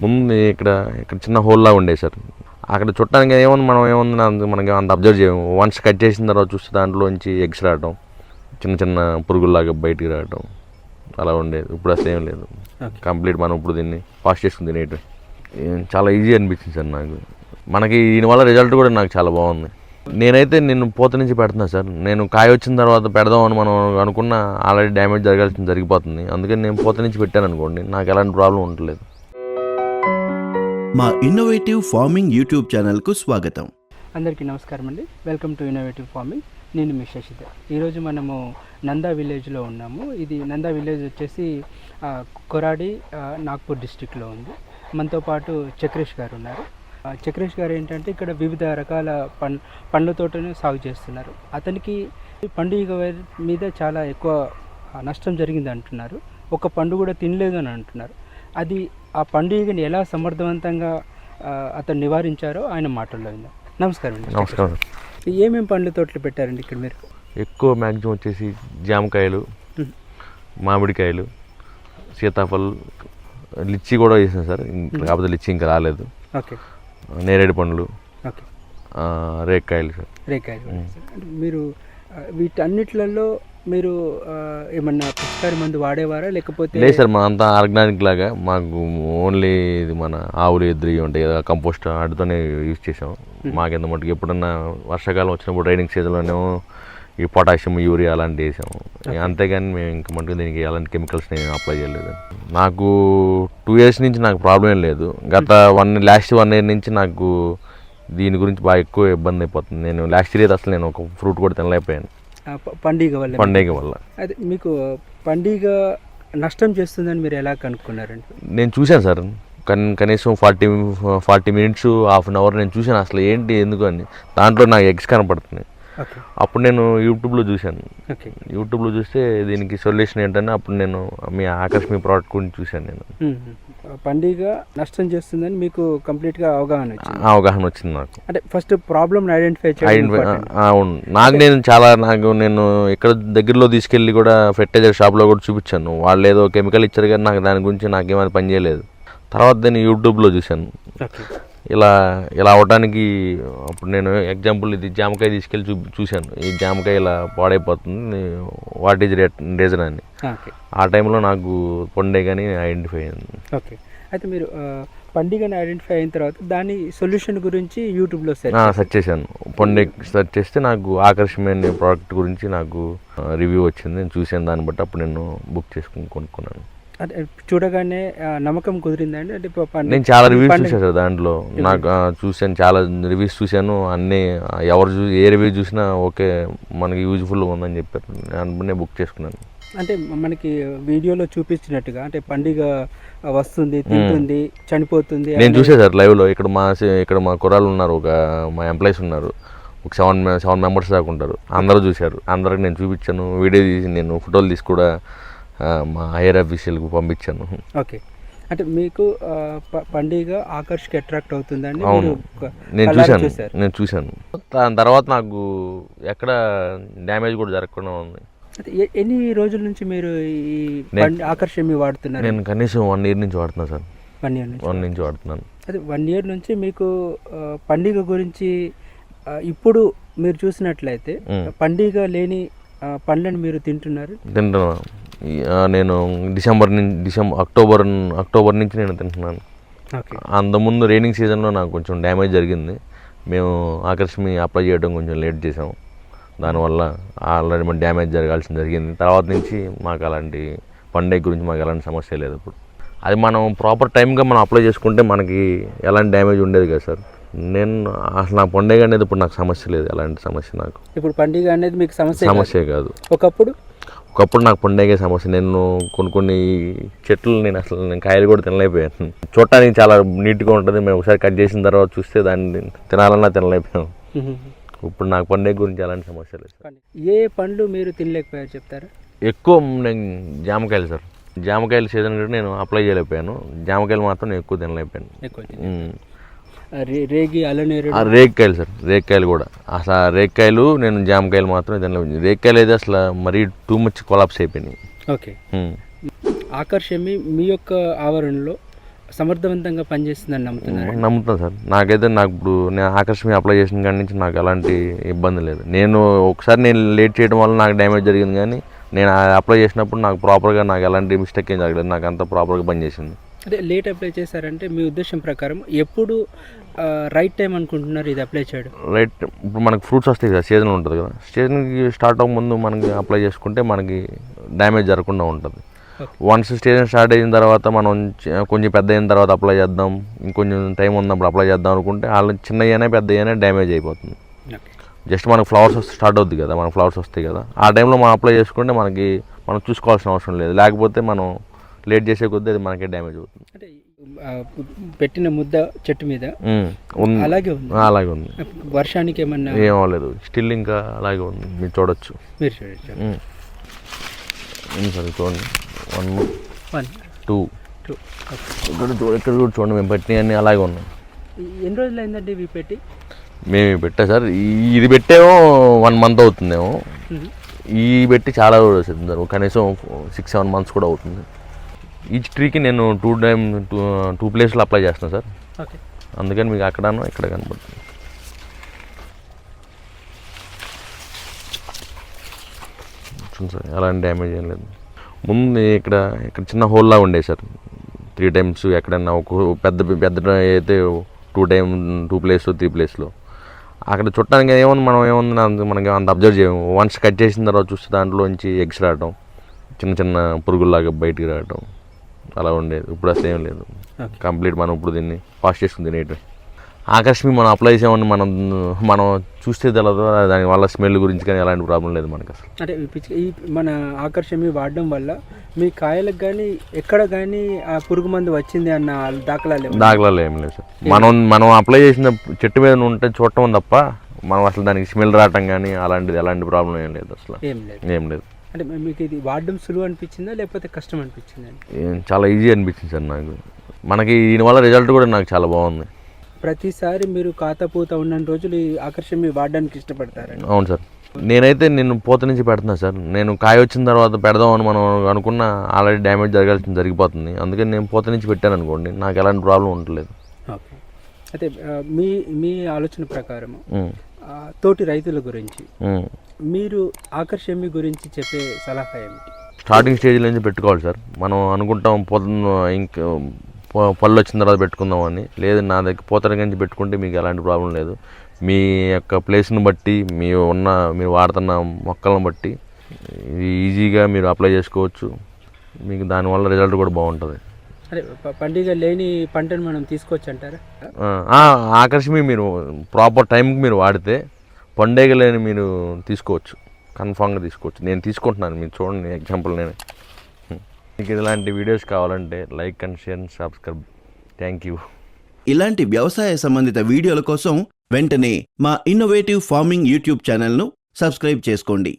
ముందు ఇక్కడ ఇక్కడ చిన్న హోల్లా ఉండే సార్. అక్కడ చుట్టానికి ఏముంది? మనం ఏముంది? మనకి అంత అబ్జర్వ్ చేయము. వన్స్ కట్ చేసిన తర్వాత చూస్తే దాంట్లోంచి ఎగ్స్ రావడం చిన్న చిన్న పురుగుల్లాగా బయటికి రావడం అలా ఉండేది. ఇప్పుడు అసలు ఏం లేదు. కంప్లీట్ మనం ఇప్పుడు దీన్ని పాస్ చేసుకుని తినేయటం. చాలా ఈజీ అనిపించింది సార్ నాకు. మనకి దీనివల్ల రిజల్ట్ కూడా నాకు చాలా బాగుంది. నేనైతే నేను పూత నుంచి పెడుతున్నా సార్. నేను కాయ వచ్చిన తర్వాత పెడదామని మనం అనుకున్న ఆల్రెడీ డ్యామేజ్ జరగాల్సింది జరిగిపోతుంది. అందుకని నేను పూత నుంచి పెట్టాను అనుకోండి. నాకు ఎలాంటి ప్రాబ్లం ఉండలేదు. మా ఇన్నోవేటివ్ ఫార్మింగ్ యూట్యూబ్ ఛానల్కు స్వాగతం. అందరికీ నమస్కారం అండి. వెల్కమ్ టు ఇన్నోవేటివ్ ఫార్మింగ్ నేను మీ శశిధర్. ఈరోజు మనము నందా విలేజ్లో ఉన్నాము. ఇది నందా విలేజ్ వచ్చేసి కొరాడి నాగ్పూర్ డిస్టిక్లో ఉంది. మనతో పాటు చక్రేష్ గారు ఉన్నారు. చక్రేష్ గారు ఏంటంటే ఇక్కడ వివిధ రకాల పం పండ్ల తోటను సాగు చేస్తున్నారు. అతనికి పండుగ మీద చాలా ఎక్కువ నష్టం జరిగింది అంటున్నారు ఒక పండు కూడా తినలేదు అని అంటున్నారు. అది ఆ పండుగని ఎలా సమర్థవంతంగా అతను నివారించారో ఆయన మాటల్లో విందాం. నమస్కారం అండి. నమస్కారం. ఏమేమి పండ్ల తోటలు పెట్టారండి ఇక్కడ మీరు? ఎక్కువ మ్యాక్సిమం వచ్చేసి జామకాయలు మ్మ్. మామిడికాయలు సీతాఫల్ లిచ్చి కూడా వేసాను సార్. కాకపోతే లిచ్చి ఇంకా రాలేదు. ఓకే. నేరేడు పండ్లు ఓకే. రేక్కాయలు సార్. అంటే మీరు వీటన్నిట్లలో మీరు ఏమన్నా పిచికారి మందు వాడేవారా? లేకపోతే లేదు సార్ మా అంతా ఆర్గానిక్ లాగా. మాకు ఓన్లీ ఇది మన ఆవులు ఎద్దురు ఇవి ఉంటాయి కదా కంపోస్ట్ వాటితోనే యూజ్ చేసాం మాకెంత మటుకు ఎప్పుడన్నా వర్షాకాలం వచ్చినప్పుడు రైనింగ్ సీజన్లోనేమో ఈ పొటాషియం యూరియా అలాంటివి వేసాము. అంతేగాని మేము ఇంకా మటుకు దీనికి ఎలాంటి కెమికల్స్ నేను అప్లై చేయలేదు. నాకు టూ ఇయర్స్ నుంచి నాకు ప్రాబ్లం ఏం లేదు. గత వన్ లాస్ట్ వన్ ఇయర్ నుంచి నాకు దీని గురించి బాగా ఎక్కువ ఇబ్బంది అయిపోతుంది. నేను లాస్ట్ ఇయర్ అసలు నేను ఒక ఫ్రూట్ కూడా తినలేకపోయాను. పండుగ వల్ల. పండగ వల్ల. అదే మీకు పండుగ నష్టం చేస్తుందని మీరు ఎలా కనుక్కున్నారండి? నేను చూశాను సార్. కన్ కనీసం forty forty minutes half an hour నేను చూశాను. అసలు ఏంటి ఎందుకు అని. దాంట్లో నాకు ఎగ్స్ కనపడుతున్నాయి. అప్పుడు నేను యూట్యూబ్లో చూశాను. యూట్యూబ్లో చూస్తే దీనికి సొల్యూషన్ ఏంటని అప్పుడు నేను మీ ఆకర్ష్ మీ ప్రోడక్ట్ గురించి చూశాను నేను. పండుగ నష్టం చేస్తుందని మీకు కంప్లీట్గా అవగాహన వచ్చింది? అవగాహన వచ్చింది నాకు. అంటే ఫస్ట్ ప్రాబ్లమ్ ఐడెంటిఫై ఐడెంటిఫై. అవును. నాకు నేను చాలా నాకు నేను ఇక్కడ దగ్గరలో తీసుకెళ్ళి కూడా ఫెర్టైజర్ షాప్లో కూడా చూపించాను. వాళ్ళు ఏదో కెమికల్ ఇచ్చారు కానీ నాకు దాని గురించి నాకేమైనా పని చేయలేదు. తర్వాత నేను యూట్యూబ్లో చూశాను. ఇలా ఇలా అవడానికి అప్పుడు నేను ఎగ్జాంపుల్ ఇది జామకాయ తీసుకెళ్ళి చూ చూశాను. ఈ జామకాయ ఇలా పాడైపోతుంది వాట్ ఈజ్ రేట్ రీజన్ అని. ఆ టైంలో నాకు పొండే కానీ ఐడెంటిఫై అయింది. ఓకే. అయితే మీరు పండుగను ఐడెంటిఫై అయిన తర్వాత దాని సొల్యూషన్ గురించి యూట్యూబ్లో సెర్చ్ సెర్చ్ చేశాను. పొండే సెర్చ్ చేస్తే నాకు ఆకర్షమైన ప్రోడక్ట్ గురించి నాకు రివ్యూ వచ్చింది. నేను చూశాను దాన్ని బట్టి అప్పుడు నేను బుక్ చేసుకుని కొనుక్కున్నాను. చూడగానే నమ్మకం కుదిరిందండి. అంటే నేను చాలా రివ్యూస్ చూసాను సార్ దాంట్లో. నాకు చూశాను చాలా రివ్యూస్ చూశాను. అన్నీ ఎవరు చూ ఏ రివ్యూ చూసినా ఓకే మనకి యూజ్ఫుల్గా ఉందని చెప్పారు. నేను బుక్ చేసుకున్నాను. అంటే మనకి వీడియోలో చూపించినట్టుగా అంటే పండుగ వస్తుంది తింటుంది చనిపోతుంది నేను అనే- చూసే సార్ లైవ్లో ఇక్కడ మా ఇక్కడ మా కుర్రాళ్ళు ఉన్నారు ఒక మా ఎంప్లాయీస్ ఉన్నారు. ఒక సెవెన్ సెవెన్ మెంబర్స్ దాకా ఉంటారు. అందరూ చూశారు. అందరికి నేను చూపించాను. వీడియో తీసి నేను ఫోటోలు తీసి కూడా మా హైయర్ ఆఫీషియల్కి పంపించాను. ఓకే. అంటే మీకు పండుగ ఆకర్షకి అట్రాక్ట్ అవుతుందని అవును. నేను చూశాను. నేను చూశాను. దాని తర్వాత నాకు ఎక్కడ డ్యామేజ్ కూడా జరగకుండా ఉంది. ఎన్ని రోజుల నుంచి మీరు ఈ ఆకర్షణ మీ వాడుతున్నారు? నేను కనీసం వన్ ఇయర్ నుంచి వాడుతున్నా సార్. వన్ ఇయర్ నుంచి వన్ నుంచి వాడుతున్నాను. అదే వన్ ఇయర్ నుంచి మీకు పండుగ గురించి ఇప్పుడు మీరు చూసినట్లయితే. పండుగ లేని పండ్లను మీరు తింటున్నారు. తింటున్నా. ఈ, ఆ, నేను డిసెంబర్ నుంచి డిసెంబర్ అక్టోబర్ అక్టోబర్ నుంచి నేను తింటున్నాను. అంతకుముందు రైనింగ్ సీజన్లో నాకు కొంచెం డ్యామేజ్ జరిగింది. మేము ఆకర్షమి అప్లై చేయడం కొంచెం లేట్ చేసాము దానివల్ల ఆల్రెడీ మన డ్యామేజ్ జరగాల్సింది జరిగింది. తర్వాత నుంచి మాకు అలాంటి పండగ గురించి మాకు ఎలాంటి సమస్య లేదు ఇప్పుడు. అది మనం ప్రాపర్ టైంగా మనం అప్లై చేసుకుంటే మనకి ఎలాంటి డ్యామేజ్ ఉండేది కదా సార్. నేను అసలు నా పండగ అనేది ఇప్పుడు నాకు సమస్య లేదు. ఎలాంటి సమస్య నాకు. ఇప్పుడు పండుగ అనేది మీకు సమస్య. సమస్య కాదు. ఒకప్పుడు? ఒకప్పుడు నాకు పండగే సమస్య. నేను కొన్ని కొన్ని చెట్లు నేను అసలు నేను కాయలు కూడా తినలేకపోయాను. చూడటానికి చాలా నీట్గా ఉంటుంది. మేము ఒకసారి కట్ చేసిన తర్వాత చూస్తే దాన్ని తినాలన్నా తినలేకపోయాం. ఇప్పుడు నాకు పండగ గురించి అలాంటి సమస్య లేదు ఏ పండ్లు మీరు తినలేకపోయారు చెప్తారా? ఎక్కువ నేను జామకాయలు సార్. జామకాయల సీజన్ కూడా నేను అప్లై చేయలేకపోయాను. జామకాయలు మాత్రం నేను ఎక్కువ తినలేకపోయాను. ఎక్కువ రేగి రేక్కాయలు సార్ రేక్కాయలు కూడా. అసలు ఆ రేక్కాయలు నేను జామకాయలు మాత్రం తినలేదు రేక్కాయలు అయితే అసలు మరీ టూ మచ్ కొలాప్స్ అయిపోయినాయి. ఓకే. ఆకర్షమి మీ యొక్క ఆవరణలో సమర్థవంతంగా పనిచేస్తుందని నమ్ముతున్నారు? నమ్ముతాను సార్. నాకైతే నాకు ఇప్పుడు నేను ఆకర్షణ అప్లై చేసిన కాడి నుంచి నాకు ఎలాంటి ఇబ్బంది లేదు. నేను ఒకసారి నేను లేట్ చేయడం వల్ల నాకు డ్యామేజ్ జరిగింది కానీ నేను అప్లై చేసినప్పుడు నాకు ప్రాపర్గా నాకు ఎలాంటి మిస్టేక్ ఏం జరగలేదు. నాకు అంతా ప్రాపర్గా పనిచేసింది. అదే లేట్ అప్లై చేశారంటే మీ ఉద్దేశం ప్రకారం ఎప్పుడు రైట్ టైం అనుకుంటున్నారు ఇది అప్లై చేయడం? రైట్ ఇప్పుడు మనకి ఫ్రూట్స్ వస్తాయి కదా సీజన్ ఉంటుంది కదా. సీజన్కి స్టార్ట్ అవ్వక ముందు మనకి అప్లై చేసుకుంటే మనకి డ్యామేజ్ జరగకుండా ఉంటుంది. వన్స్ సీజన్ స్టార్ట్ అయిన తర్వాత మనం కొంచెం పెద్ద అయిన తర్వాత అప్లై చేద్దాం ఇంకొంచెం టైం ఉన్నప్పుడు అప్లై చేద్దాం అనుకుంటే వాళ్ళు చిన్న అయినా పెద్ద అయినా డ్యామేజ్ అయిపోతుంది. జస్ట్ మనకు ఫ్లవర్స్ వస్తే స్టార్ట్ అవుద్ది కదా మనకు ఫ్లవర్స్ వస్తాయి కదా. ఆ టైంలో మనం అప్లై చేసుకుంటే మనకి మనం చూసుకోవాల్సిన అవసరం లేదు. లేకపోతే మనం లేట్ చేసే కొద్దీ అది మనకే డ్యామేజ్ అవుతుంది. అంటే ఆ, పెట్టిన ముద్ద చెట్టు మీద ఉమ్, ఉంది. అలాగే ఉంది. అలాగే ఉంది. వర్షానికి ఏమన్నా ఏం అవ్వలేదు. స్టిల్ ఇంకా అలాగే ఉంది. మీరు చూడొచ్చు. మీరు చూడొచ్చు. ఉమ్. ఉంది సార్ ఇది చూడండి వన్ వన్ టూ టూ ఇక్కడ కూడా చూడండి. మేము పెట్టినవన్నీ అలాగే ఉన్నాయి. ఎన్ని రోజులు అయిందండి ఇవి పెట్టి? మేము పెట్టా సార్. ఈ- ఇది పెట్టేమో వన్ మంత్ అవుతుందేమో. ఈ పెట్టి చాలా రోజులు అవుతుంది సార్. కనీసం సిక్స్ సెవెన్ మంత్స్ కూడా అవుతుంది. ఈచ్ ట్రీకి నేను టూ టైమ్ టూ టూ ప్లేస్లో అప్లై చేస్తాను సార్. ఓకే. అందుకని మీకు అక్కడనో ఇక్కడ కనపడుతుంది చూడండి సార్ ఎలాంటి డ్యామేజ్ ఏం లేదు. ముందు ఇక్కడ ఇక్కడ చిన్న హోల్లా ఉండేది సార్. త్రీ టైమ్స్ ఎక్కడన్నా ఒక పెద్ద పెద్ద అయితే two time two place three ప్లేస్లో అక్కడ చుట్టానికి ఏముంది మనం ఏముంది మనకి అంత అబ్జర్వ్ చేయము. వన్స్ కట్ చేసిన తర్వాత చూస్తే దాంట్లోంచి ఎగ్స్ రావడం చిన్న చిన్న పురుగుల్లాగా బయటికి రావడం అలా ఉండేది. ఇప్పుడు అసలు ఏం లేదు. కంప్లీట్ మనం ఇప్పుడు దీన్ని పాస్ చేసుకుని తినేయటం ఆకర్షణ మనం అప్లై చేసామని మనం మనం చూస్తే తెలదు దాని వల్ల స్మెల్ గురించి కానీ ఎలాంటి ప్రాబ్లం లేదు మనకు అసలు. అంటే ఈ మన ఆకర్షమి వాడడం వల్ల మీ కాయలకు కానీ ఎక్కడ కానీ ఆ పురుగు మందు వచ్చింది అన్న దాఖలాలు? దాఖలాలు ఏం లేదు సార్. మనం మనం అప్లై చేసిన చెట్టు మీద ఉంటే చూడటం తప్ప మనం అసలు దానికి స్మెల్ రావటం కానీ అలాంటిది ఎలాంటి ప్రాబ్లం ఏం లేదు అసలు. ఏం లేదు. అంటే మీకు ఇది వాడడం సులువు అనిపించిందా లేకపోతే కష్టం అనిపించిందా చాలా ఈజీ అనిపించింది సార్ నాకు. మనకి దీనివల్ల రిజల్ట్ కూడా నాకు చాలా బాగుంది. ప్రతిసారి మీరు కాతపూత ఉన్న రోజులు ఈ ఆకర్షమి వాడడానికి ఇష్టపడతారండి. అవును సార్. నేనైతే నేను పూత నుంచి పెడుతున్నా సార్. నేను కాయ వచ్చిన తర్వాత పెడదామని మనం అనుకున్న ఆల్రెడీ డ్యామేజ్ జరగాల్సింది జరిగిపోతుంది. అందుకని నేను పూత నుంచి పెట్టాను అనుకోండి నాకు ఎలాంటి ప్రాబ్లం ఉండలేదు. ఓకే. అయితే మీ మీ ఆలోచన ప్రకారం తోటి రైతుల గురించి. మీరు ఆకర్షమి గురించి చెప్పే సలహా ఏమిటి? స్టార్టింగ్ స్టేజ్ నుంచి పెట్టుకోవాలి సార్. మనం అనుకుంటాం పొద్దున్న ఇంకా పళ్ళు వచ్చిన తర్వాత పెట్టుకుందాం అని. లేదు నా దగ్గర పూతల నుంచి పెట్టుకుంటే మీకు ఎలాంటి ప్రాబ్లం లేదు. మీ యొక్క ప్లేస్ని బట్టి మీ ఉన్న మీరు వాడుతున్న మొక్కలను బట్టి ఇది ఈజీగా మీరు అప్లై చేసుకోవచ్చు. మీకు దానివల్ల రిజల్ట్ కూడా బాగుంటుంది. ప- పండుగ లేని పంటను మనం తీసుకోవచ్చు అంటారా ఆ, ఆకర్షమి మీరు ప్రాపర్ టైంకి మీరు వాడితే పండగలని మీరు తీసుకోవచ్చు. కన్ఫామ్గా తీసుకోవచ్చు. నేను తీసుకుంటున్నాను. మీరు చూడండి ఎగ్జాంపుల్ నేను. మీకు ఇలాంటి వీడియోస్ కావాలంటే like and share and subscribe. Thank you. ఇలాంటి వ్యవసాయ సంబంధిత వీడియోల కోసం వెంటనే మా ఇన్నోవేటివ్ ఫార్మింగ్ యూట్యూబ్ ఛానల్ను సబ్స్క్రైబ్ చేసుకోండి.